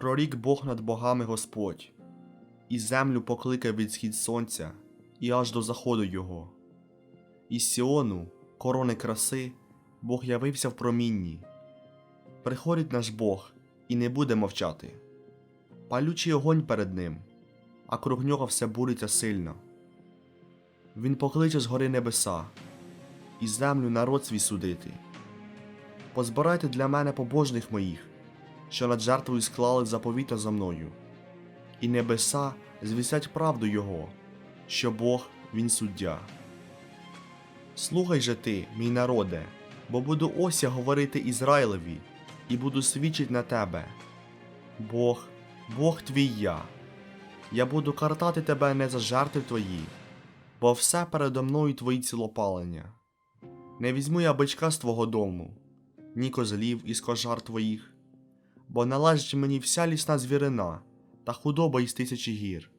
Прорік Бог над богами Господь, і землю покликав від схід сонця, і аж до заходу його. Із Сіону, корони краси, Бог явився в промінні. Приходить наш Бог і не буде мовчати. Палючий огонь перед ним, а круг нього все буриться сильно. Він покличе з гори небеса, і землю народ свій судити. Позбирайте для мене побожних моїх, що над жертвою склали заповіта за мною, і небеса звісять правду Його, що Бог він суддя. Слухай же ти, мій народе, бо буду ось я говорити Ізраїлеві, і буду свідчить на тебе. Бог, Бог твій я. Я буду картати тебе не за жертви твої, бо все передо мною твої цілопалення. Не візьму я бичка з твого дому, ні козлів із кожар твоїх, бо належить мені вся лісна звірина та худоба із тисячі гір.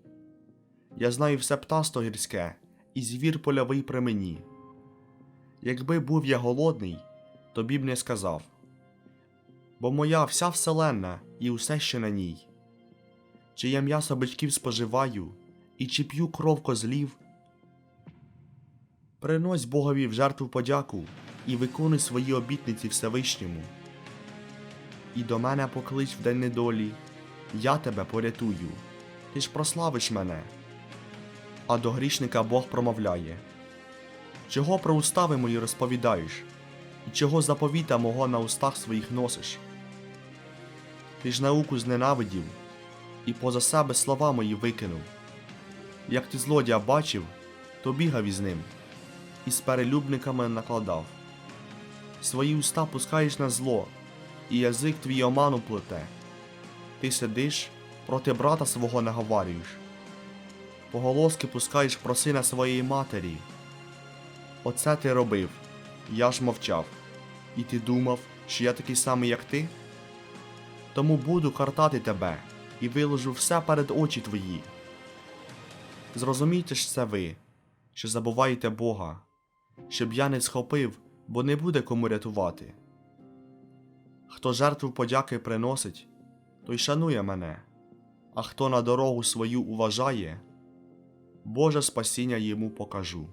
Я знаю все птасто гірське, і звір польовий при мені. Якби був я голодний, тобі б не сказав. Бо моя вся вселенна і усе, що на ній. Чи я м'ясо бичків споживаю, і чи п'ю кров козлів, Принось Богові в жертву подяку і виконуй свої обітниці Всевишньому. І до мене поклич в день недолі, я тебе порятую, ти ж прославиш мене. А до грішника Бог промовляє Чого про устави мої розповідаєш, і чого заповіта мого на устах своїх носиш? Ти ж науку зненавидів, і поза себе слова мої викинув. Як ти злодія бачив, то бігав із ним і з перелюбниками накладав. Свої уста пускаєш на зло, і язик твій оману плете. Ти сидиш, проти брата свого наговарюєш. Поголоски пускаєш про сина своєї матері. Оце ти робив, я ж мовчав. І ти думав, що я такий самий, як ти? Тому буду картати тебе і виложу все перед очі твої. Зрозумійте ж це ви, що забуваєте Бога, щоб я не схопив, бо не буде кому рятувати. Хто жертву подяки приносить, той шанує мене, а хто на дорогу свою уважає, Боже спасіння йому покажу.